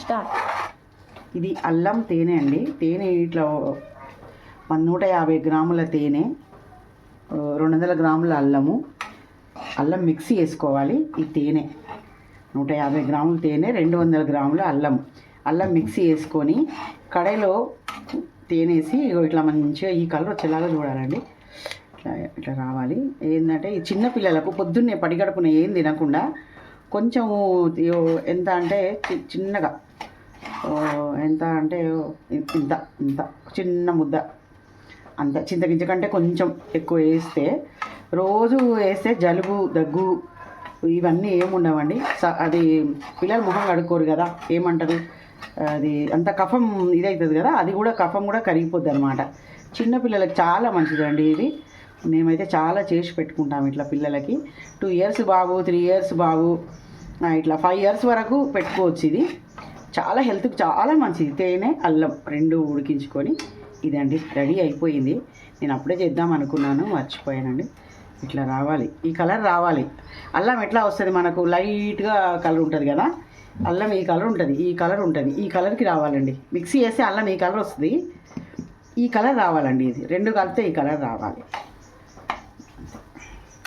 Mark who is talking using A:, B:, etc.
A: Start.
B: ఇది అల్లం తేనె అండి. తేనె ఇట్లా నూట యాభై గ్రాముల తేనె రెండు వందల గ్రాముల అల్లము. అల్లం మిక్సీ వేసుకోవాలి ఈ తేనె. నూట యాభై గ్రాముల తేనె రెండు వందల గ్రాముల అల్లం. అల్లం మిక్సీ వేసుకొని కడాయిలో తేనేసి ఇట్లా మంచిగా ఈ కలర్ వచ్చేలాగా చూడాలండి. ఇట్లా ఇట్లా రావాలి ఏంటంటే ఈ చిన్న పిల్లలకు పొద్దున్నే పడిగడుపున ఏం తినకుండా కొంచెము ఎంత అంటే చి- చిన్నగా ఎంత అంటే ఇంత ఇంత చిన్న ముద్ద. అంత చింతగింజ కంటే కొంచెం ఎక్కువ వేస్తే రోజు వేస్తే జలుబు దగ్గు ఇవన్నీ ఏముండవండి స- అది పిల్లలు ముఖం కడుక్కోరు కదా ఏమంటారు? అది అంత కఫం ఇదవుతుంది కదా అది కూడా కఫం కూడా కరిగిపోద్ది అనమాట చిన్నపిల్లలకు చాలా మంచిదండి ఇది. మేమైతే చాలా చేసి పెట్టుకుంటాం ఇట్లా పిల్లలకి. టూ ఇయర్స్ బాబు త్రీ ఇయర్స్ బాబు ఇట్లా ఫైవ్ ఇయర్స్ వరకు పెట్టుకోవచ్చు ఇది. చాలా హెల్త్కి చాలా మంచిది. తేనె అల్లం రెండు ఉడికించుకొని ఇదండి రెడీ అయిపోయింది. నేను అప్పుడే చేద్దాం అనుకున్నాను మర్చిపోయానండి. ఇట్లా రావాలి. ఈ కలర్ రావాలి. అల్లం ఎట్లా వస్తుంది మనకు? లైట్గా కలర్ ఉంటుంది కదా? అల్లం ఈ కలర్ ఉంటుంది ఈ కలర్ ఉంటుంది. ఈ కలర్కి రావాలండి. మిక్సీ వేస్తే అల్లం ఈ కలర్ వస్తుంది. ఈ కలర్ రావాలండి ఇది. రెండు కలిపితే ఈ కలర్ రావాలి.